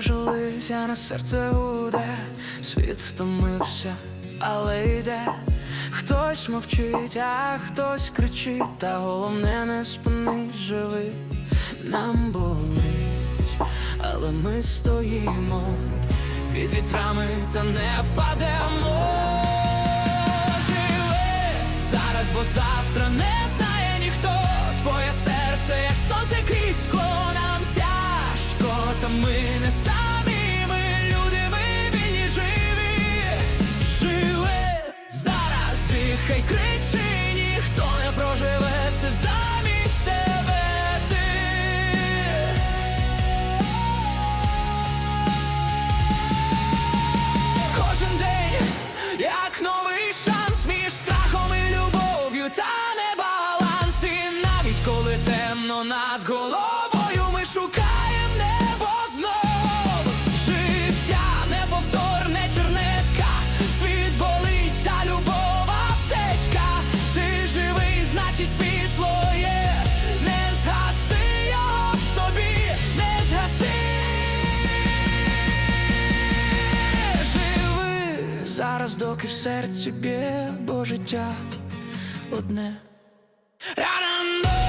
жилися, на серце гуде, світ втомився, але йде. Хтось мовчить, а хтось кричить, та головне не спинись, живи. Нам але ми стоїмо під вітрами та не впадемо. Живи зараз, бо завтра не знає ніхто. Твоє серце, як сонце крізь скло, нам тяжко, та ми не самі. Ми люди, ми вільні живі. Живи зараз, дихай, кричи, над головою, ми шукаємо небо знов. Життя неповторне чернетка, світ болить, та любов аптечка. Ти живий, значить світло є. Не згаси його в собі, не згаси. Живи зараз, доки в серці б'є, бо життя одне. Know